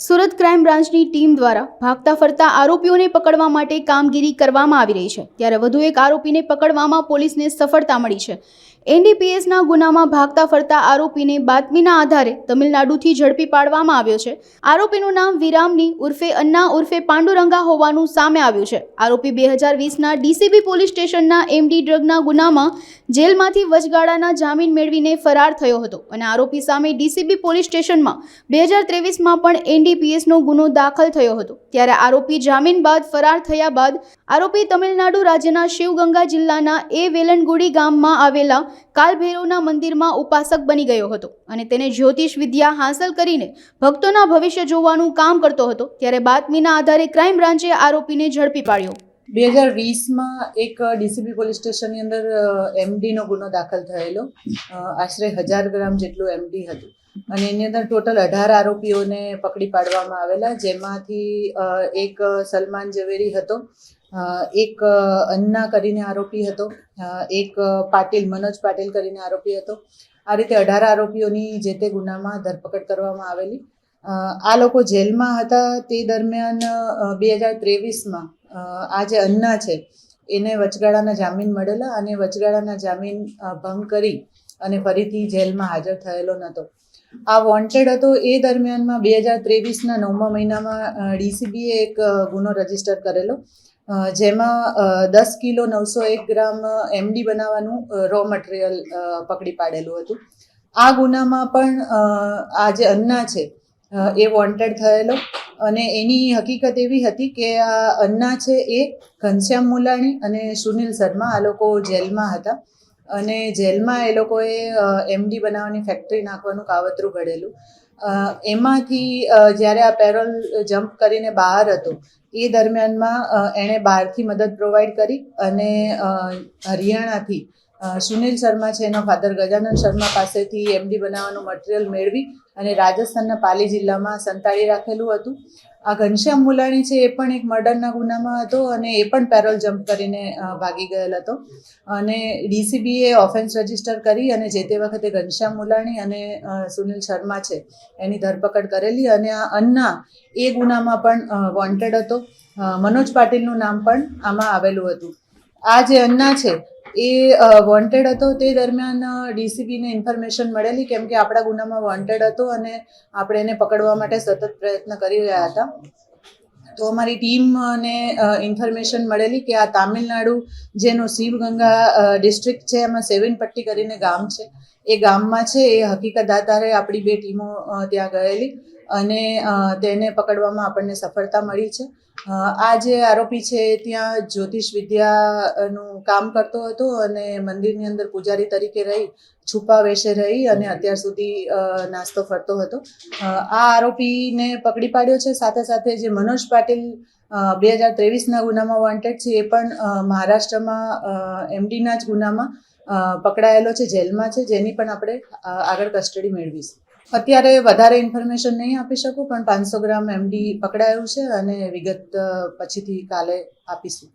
Surat crime બ્રાન્ચની team દ્વારા ભાગતા ફરતા આરોપીઓને પકડવા માટે કામગીરી કરવામાં આવી રહી છે. ત્યારે વધુ એક આરોપીને પકડવામાં પોલીસને સફળતા મળી છે. એનડીપીએસના ગુનામાં ભાગતા ફરતા આરોપીને બાતમીના આધારે તમિલનાડુથી ઝડપી પાડવામાં આવ્યો છે. આરોપીનું નામ વિરામની ઉર્ફે અન્ના ઉર્ફે પાંડુરંગા હોવાનું સામે આવ્યું છે. આરોપી બે હજાર વીસના ડીસીબી પોલીસ સ્ટેશનના એમડી ડ્રગના ગુનામાં જેલમાંથી વચગાળાના જામીન મેળવીને ફરાર થયો હતો અને આરોપી સામે ડીસીબી પોલીસ સ્ટેશનમાં બે હજાર ત્રેવીસમાં પણ એનડીપીએસનો ગુનો દાખલ થયો હતો. ત્યારે આરોપી જામીન બાદ ફરાર થયા બાદ આરોપી તમિલનાડુ રાજ્યના શિવગંગા જિલ્લાના એ વેલનગુડી ગામમાં આવેલા કાલભૈરવના મંદિરમાં ઉપાસક બની ગયો હતો અને તેને જ્યોતિષ વિદ્યા હાંસલ કરીને ભક્તોના ભવિષ્ય જોવાનું કામ કરતો હતો. ત્યારે બાતમીના આધારે ક્રાઇમ બ્રાન્ચે આરોપીને ઝડપી પાડ્યો. બે હજાર વીસમાં એક ડીસીબી પોલીસ સ્ટેશનની અંદર એમડીનો ગુનો દાખલ થયેલો. આશરે હજાર ગ્રામ જેટલું એમડી હતું. અને એની અંદર ટોટલ અઢાર આરોપીઓને પકડી પાડવામાં આવેલા, જેમાંથી એક સલમાન ઝવેરી હતો એક અન્ના કરીને આરોપી હતો એક પાટીલ, મનોજ પાટીલ કરીને આરોપી હતો. આ રીતે અઢાર આરોપીઓની જે તે ગુનામાં ધરપકડ કરવામાં આવેલી. આ લોકો જેલમાં હતા. તે દરમિયાન બે હજાર ત્રેવીસમાં આ જે અન્ના છે, એને વચગાળાના જામીન મળેલા અને વચગાળાના જામીન ભંગ કરી અને ફરીથી જેલમાં હાજર થયેલો નહોતો. આ વોન્ટેડ હતો એ દરમિયાનમાં બે હજાર ત્રેવીસના નવમા મહિનામાં ડીસીબીએ એક ગુનો રજિસ્ટર કરેલો જેમાં દસ કિલો નવસો એક ગ્રામ એમડી બનાવવાનું રો મટીરિયલ પકડી પાડેલું હતું. આ ગુનામાં પણ આ જે અન્ના છે એ વોન્ટેડ થયેલો. અને એની હકીકત એવી હતી કે આ અન્ના છે એ ઘનશ્યામ મુલાણી અને સુનિલ શર્મા આ લોકો જેલમાં હતા. અને જેલમાં એ લોકોએ એમડી બનાવવાની ફેક્ટરી નાખવાનું કાવતરું ઘડેલું. એમાંથી જ્યારે આ પેરોલ જમ્પ કરીને બહાર હતો, એ દરમિયાનમાં એણે બહારથી મદદ પ્રોવાઈડ કરી અને હરિયાણાથી સુનિલ શર્મા છે, એનો ફાધર ગજાનંદ શર્મા પાસેથી એમડી બનાવવાનું મટીરિયલ મેળવી અને રાજસ્થાનના પાલી જિલ્લામાં સંતાડી રાખેલું હતું. આ ઘનશ્યામ મુલાણી છે, એ પણ એક મર્ડરના ગુનામાં હતો અને એ પણ પેરોલ જમ્પ કરીને ભાગી ગયેલ હતો. અને ડીસીબીએ ઓફેન્સ રજિસ્ટર કરી અને જે તે વખતે ઘનશ્યામ મુલાણી અને સુનિલ શર્મા છે, એની ધરપકડ કરેલી અને આ અન્ના એ ગુનામાં પણ વોન્ટેડ હતો. મનોજ પાટીલનું નામ પણ આમાં આવેલું હતું. આ જે અન્ના છે એ વોન્ટેડ હતો તે દરમિયાન ડીસીબીને ઇન્ફોર્મેશન મળેલી કેમ કે આપણા ગુનામાં વોન્ટેડ હતો અને આપણે એને પકડવા માટે સતત પ્રયત્ન કરી રહ્યા હતા. તો અમારી ટીમને ઇન્ફોર્મેશન મળેલી કે આ તામિલનાડુ જેનો શિવગંગા ડિસ્ટ્રિક્ટ છે, એમાં સેવિનપટ્ટી કરીને ગામ છે. એ ગામમાં છે, એ હકીકત આધારે આપણી બે ટીમો ત્યાં ગયેલી. અને તેને પકડવામાં આપણને સફળતા મળી છે. આ જે આરોપી છે ત્યાં જ્યોતિષ વિદ્યાનું કામ કરતો હતો અને મંદિરની અંદર પૂજારી તરીકે રહી, છુપા વેશે રહી અને અત્યાર સુધી નાસ્તો ફરતો હતો. આ આરોપીને પકડી પાડ્યો છે. સાથે સાથે જે મનોજ પાટીલ બે હજાર ત્રેવીસના ગુનામાં વોન્ટેડ છે એ પણ મહારાષ્ટ્રમાં એમડીના જ ગુનામાં પકડાયેલો છે, જેલમાં છે. જેની પણ આપણે આગળ કસ્ટડી મેળવીશું. અત્યારે વધારે ઇન્ફોર્મેશન નહીં આપી શકું, પણ પાંચસો ગ્રામ એમડી પકડાયું છે અને વિગત પછીથી કાલે આપીશું.